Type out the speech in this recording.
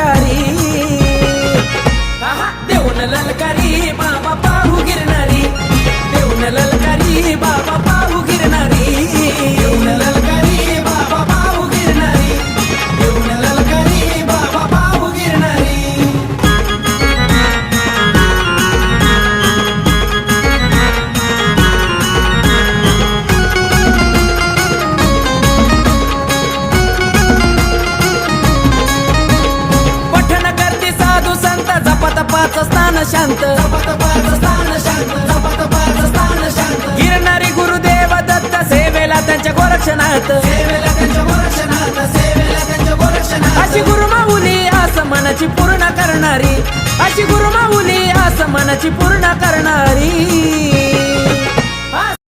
ललकारी. देऊन ललकारी बाबा पाहू गिरणारी. देऊन ललकारी बाबा शांत झपातपाच पाच स्थान शांत. गिरणारी गुरुदेव दत्त सेवेला त्यांच्या गोरक्षणात अशी गुरुमाऊली आस मनाची पूर्ण करणारी. अशी गुरुमाऊली आस मनाची पूर्ण करणारी.